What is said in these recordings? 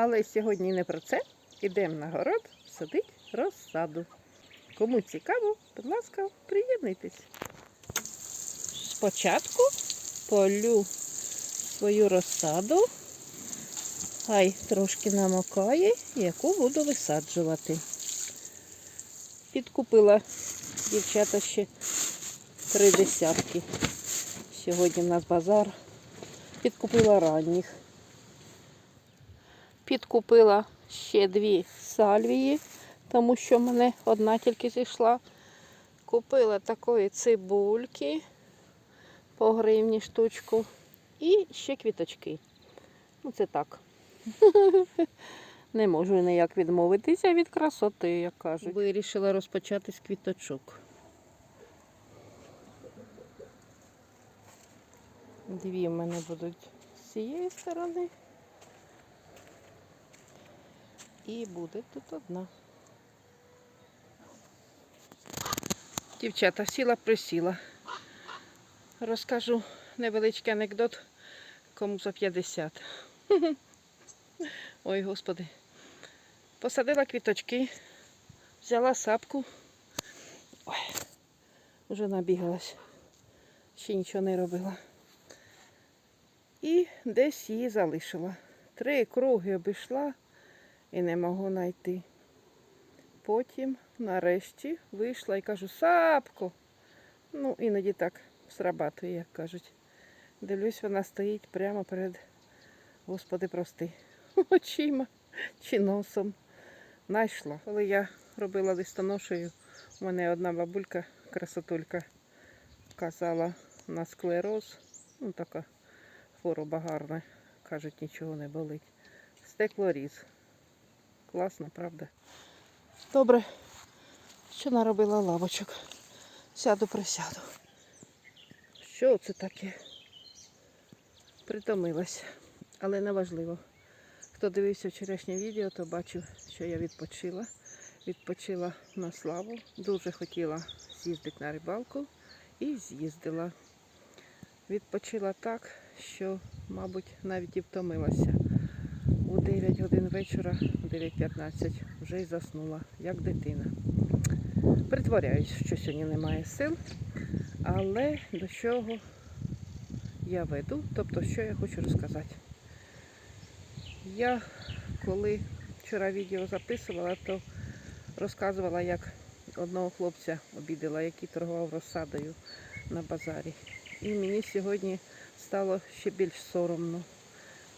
Але сьогодні не про це. Ідемо на город садить розсаду. Кому цікаво, будь ласка, приєднуйтесь. Спочатку полю свою розсаду, хай трошки намокає, яку буду висаджувати. Підкупила дівчата ще три десятки. Сьогодні в нас базар. Підкупила ранніх. Підкупила ще дві сальвії, тому що мене одна тільки зійшла. Купила такої цибульки по гривні штучку. І ще квіточки. Ну, це так. Не можу ніяк відмовитися від красоти, як кажуть. Вирішила розпочати з квіточок. Дві в мене будуть з цієї сторони. І буде тут одна. Дівчата, сіла присіла. Розкажу невеличкий анекдот кому за 50. Ой, господи. Посадила квіточки, взяла сапку. Ой, вже набігалась. Ще нічого не робила. І десь її залишила. Три круги обійшла і не можу знайти. Потім, нарешті, вийшла і кажу, сапко. Ну, іноді так срабатує, як кажуть. Дивлюсь, вона стоїть прямо перед, господи, прости, очима чи носом. Найшла. Коли я робила листоношею, у мене одна бабулька, красотулька, казала на склероз. Ну, така хвороба гарна. Кажуть, нічого не болить. Стеклоріз. Класно, правда? Добре, що наробила лавочок. Сяду, присяду. Що це таке? Притомилась, але не важливо. Хто дивився вчорашнє відео, то бачив, що я відпочила. Відпочила на славу. Дуже хотіла з'їздити на рибалку і з'їздила. Відпочила так, що, мабуть, навіть і втомилася. У 9 годин вечора, у 9.15 вже й заснула, як дитина. Притворяюсь, що сьогодні немає сил, але до чого я веду, тобто, що я хочу розказати. Я коли вчора відео записувала, то розказувала, як одного хлопця обідала, який торгував розсадою на базарі. І мені сьогодні стало ще більш соромно,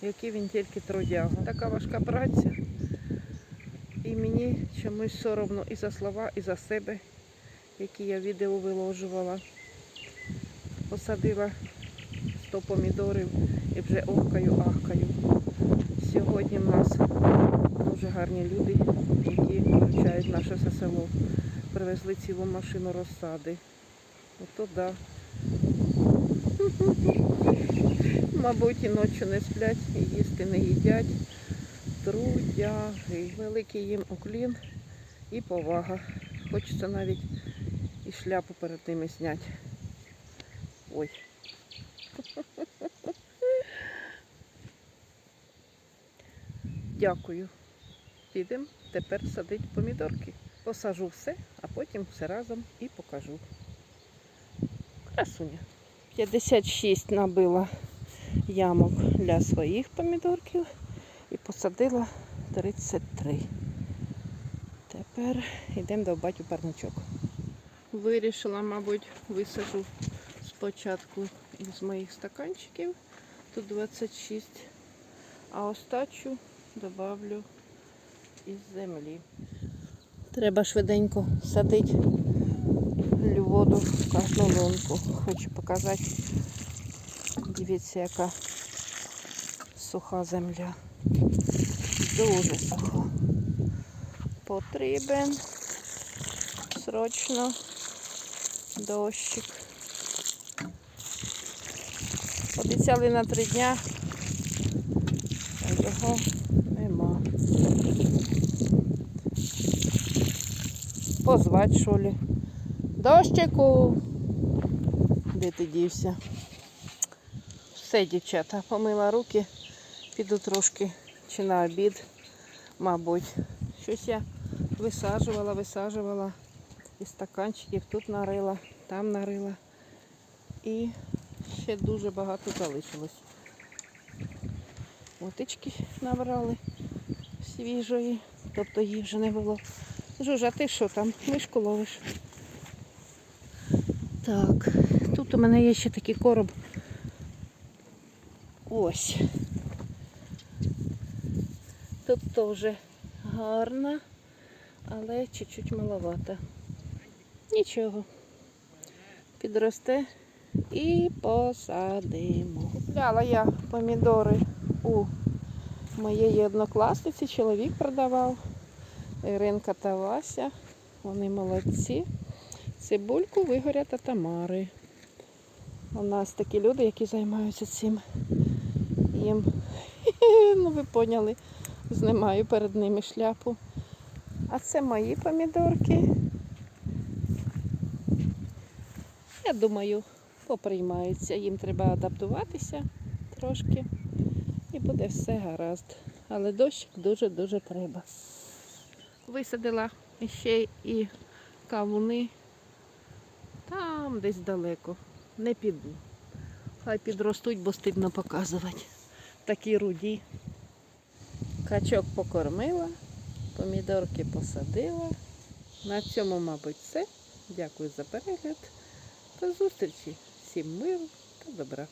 який він тільки трудяга. Така важка праця. І мені чомусь соромно і за слова, і за себе, які я відео виложувала. Посадила 100 помідорів і вже охкаю, ахкаю. Сьогодні в нас дуже гарні люди, які вивчають наше все село. Привезли цілу машину розсади. Ото да. Мабуть, і ночі не сплять, і їсти не їдять. Трудяги. Великий їм уклін і повага. Хочеться навіть і шляпу перед ними зняти. Ой. Дякую. Підемо тепер садити помідорки. Посажу все, а потім все разом і покажу. Красуня. 56 набила ямок для своїх помідорків і посадила 33. Тепер йдемо довбати у парничок. Вирішила, мабуть, висажу спочатку із моїх стаканчиків. Тут 26, а остачу добавлю із землі. Треба швиденько садити воду в кожну лунку. Хочу показати. Дивіться, яка суха земля. Дуже суха. Потрібен срочно дощик. Обіцяли на три дня, а його нема. Позвать, що ли? Дощику. Де ти дівся? Все, дівчата, помила руки, піду трошки чи на обід, мабуть. Щось я висаджувала, висаджувала із стаканчиків, тут нарила, там нарила. І ще дуже багато залишилось. Мотички набрали свіжої, тобто її вже не було. Жужа, ти що там? Мишку ловиш? Так, тут у мене є ще такий короб. Ось. Тут теж гарна, але чуть-чуть маловата. Нічого. Підросте і посадимо. Купляла я помідори у моєї однокласниці, чоловік продавав. Іринка та Вася. Вони молодці. Цибульку вигоря та тамари. У нас такі люди, які займаються цим. Їм, ну ви поняли, знімаю перед ними шляпу. А це мої помідорки. Я думаю, поприймаються. Їм треба адаптуватися трошки. І буде все гаразд. Але дощ дуже-дуже треба. Висадила ще і кавуни там десь далеко. Не піду. Хай підростуть, бо стидно показувати. Такі руді. Качок покормила, помідорки посадила. На цьому, мабуть, все. Дякую за перегляд. До зустрічі. Всім миру та добра.